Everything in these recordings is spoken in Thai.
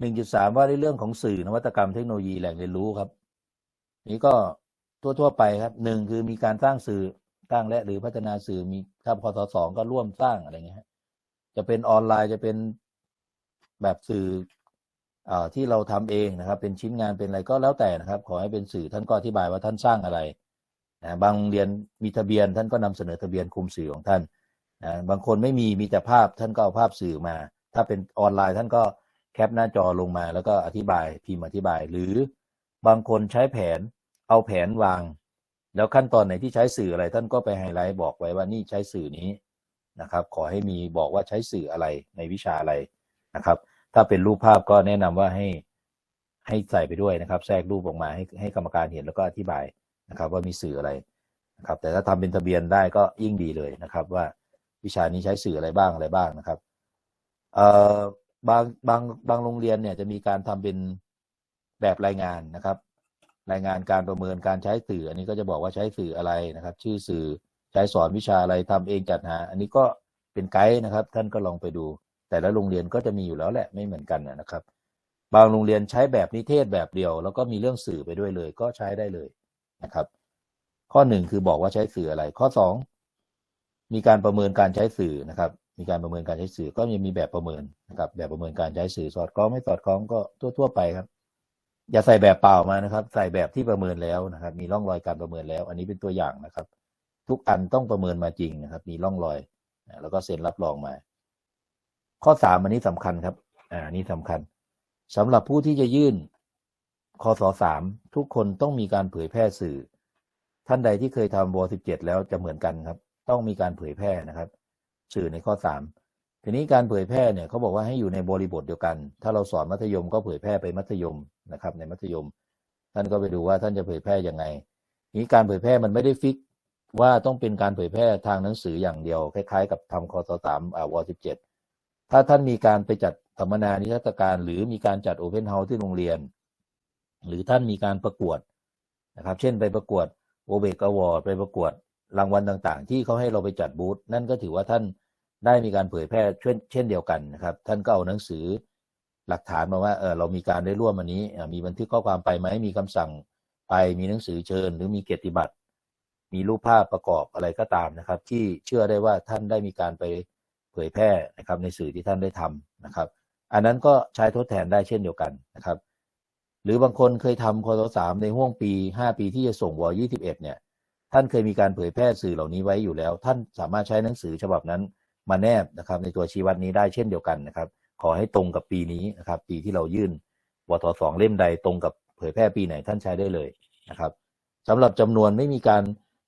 หนึ่งจุดสามว่าในเรื่องของสื่อนวัตกรรมเทคโนโลยีแหล่งเรียนรู้ครับ นี่ก็ทั่วๆไปครับหนึ่งคือมีการสร้างสื่อสร้างและหรือพัฒนาสื่อมีถ้าพศสองก็ร่วมสร้างอะไรเงี้ยจะเป็นออนไลน์จะเป็นแบบสื่ออ่อที่เราทำเองนะครับ เป็นชิ้นงานเป็นอะไรก็แล้วแต่นะครับ ขอให้เป็นสื่อท่านก็อธิบายว่าท่านสร้างอะไรนะบางโรงเรียนมีทะเบียนท่านก็นำเสนอทะเบียนคุมสื่อของท่านนะบางคนไม่มีมีแต่ภาพท่านก็เอาภาพสื่อมา ถ้าเป็นออนไลน์ท่านก็ แคปหน้าจอลงมาแล้วก็อธิบายพิมพ์อธิบาย หรือบางคนใช้แผนเอาแผนวาง แล้วขั้นตอนไหนที่ใช้สื่ออะไรท่านก็ไปไฮไลท์บอกไว้ว่านี่ใช้สื่อนี้นะครับ ขอให้มีบอกว่าใช้สื่ออะไรในวิชาอะไรนะครับ ถ้าเป็นรูปภาพก็แนะนำว่าให้ให้ใส่ไปด้วยนะครับ แทรกรูปออกมาให้ให้กรรมการเห็นแล้วก็อธิบายนะครับ ว่ามีสื่ออะไรนะครับ แต่ถ้าทำเป็นทะเบียนได้ก็ยิ่งดีเลยนะครับ ว่าวิชานี้ใช้สื่ออะไรบ้างอะไรบ้างนะครับเอ่อ บางบางบางโรงเรียนเนี่ยจะมีการทำเป็นแบบรายงานนะครับ รายงานการประเมินการใช้สื่อ อันนี้ก็จะบอกว่าใช้สื่ออะไรนะครับ ชื่อสื่อใช้สอนวิชาอะไรทำเองจัดหา อันนี้ก็เป็นไกด์นะครับ ท่านก็ลองไปดู แต่ละโรงเรียนก็จะมีอยู่แล้วแหละไม่เหมือนกันนะครับ บางโรงเรียนใช้แบบนิเทศแบบเดียว แล้วก็มีเรื่องสื่อไปด้วยเลย ก็ใช้ได้เลยนะครับ ข้อหนึ่งคือบอกว่าใช้สื่ออะไร ข้อสองมีการประเมินการใช้สื่อนะครับ มีการประเมินการใช้สื่อก็ยังมีแบบประเมินนะครับ แบบประเมินการใช้สื่อสอดคล้องไม่สอดคล้องก็ทั่วๆไปครับ อย่าใส่แบบเปล่ามานะครับ ใส่แบบที่ประเมินแล้วนะครับ มีร่องรอยการประเมินแล้ว อันนี้เป็นตัวอย่างนะครับ ทุกอันต้องประเมินมาจริงนะครับ มีร่องรอย แล้วก็เซ็นรับรองมา ข้อสามอันนี้สำคัญครับ อ่านี้สำคัญสำหรับผู้ที่จะยื่นคศสสามทุกคนต้องมีการเผยแพร่สื่อ ท่านใดที่เคยทำวสิบเจ็ดแล้วจะเหมือนกันครับ ต้องมีการเผยแพร่นะครับ สื่อในข้อสามทีนี้การเผยแพร่เนี่ยเขาบอกว่าให้อยู่ในบริบทเดียวกัน ถ้าเราสอนมัธยมก็เผยแพร่ไปมัธยมนะครับ ในมัธยม ท่านก็ไปดูว่าท่านจะเผยแพร่ยังไงนี้การเผยแพร่มันไม่ได้ฟิกว่าต้องเป็นการเผยแพร่ทางหนังสืออย่างเดียว คล้ายๆ กับทำคศสามอ่าวสิบเจ็ดถ้าท่านมีการไปจัดสัมมนานิทรรศการ หรือมีการจัดโอเพนเฮาส์ที่โรงเรียน หรือท่านมีการประกวดนะครับ เช่นไปประกวดโอเบกอวอร์ดไปประกวดรางวัลต่างๆ ที่เขาให้เราไปจัดบูธนั่นก็ถือว่าท่าน ได้มีการเผยแพร่เช่นเดียวกันนะครับ ท่านก็เอาหนังสือหลักฐานมาว่าเออเรามีการได้ร่วมอันนี้มีบันทึกข้อความไปไหมมีคำสั่งไปมีหนังสือเชิญ หรือมีเกียรติบัตรมีรูปภาพประกอบอะไรก็ตามนะครับ ที่เชื่อได้ว่าท่านได้มีการไปเผยแพร่นะครับในสื่อที่ท่านได้ทำนะครับ อันนั้นก็ใช้ทดแทนได้เช่นเดียวกันนะครับ หรือบางคนเคยทำคศสามในห่วงปีห้าปีที่จะส่งวอยี่สิบเอ็ดเนี่ย ท่านเคยมีการเผยแพร่สื่อเหล่านี้ไว้อยู่แล้ว ท่านสามารถใช้หนังสือฉบับนั้น มาแนบนะครับ ในตัวชี้วัดนี้ได้เช่นเดียวกันนะครับ ขอให้ตรงกับปีนี้นะครับ ปีที่เรายื่นวทสองเล่มใดตรงกับเผยแพร่ปีไหนท่านใช้ได้เลยนะครับสำหรับจำนวนไม่มีการ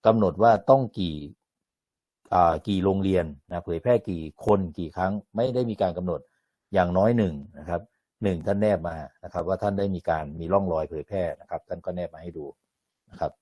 กำหนดว่าต้องกี่อ่ากี่โรงเรียนนะเผยแพร่กี่คนกี่ครั้งไม่ได้มีการกำหนดอย่างน้อยหนึ่งนะครับหนึ่งท่านแนบมานะครับ ว่าท่านได้มีการมีร่องรอยเผยแพร่นะครับ ท่านก็แนบมาให้ดูนะครับ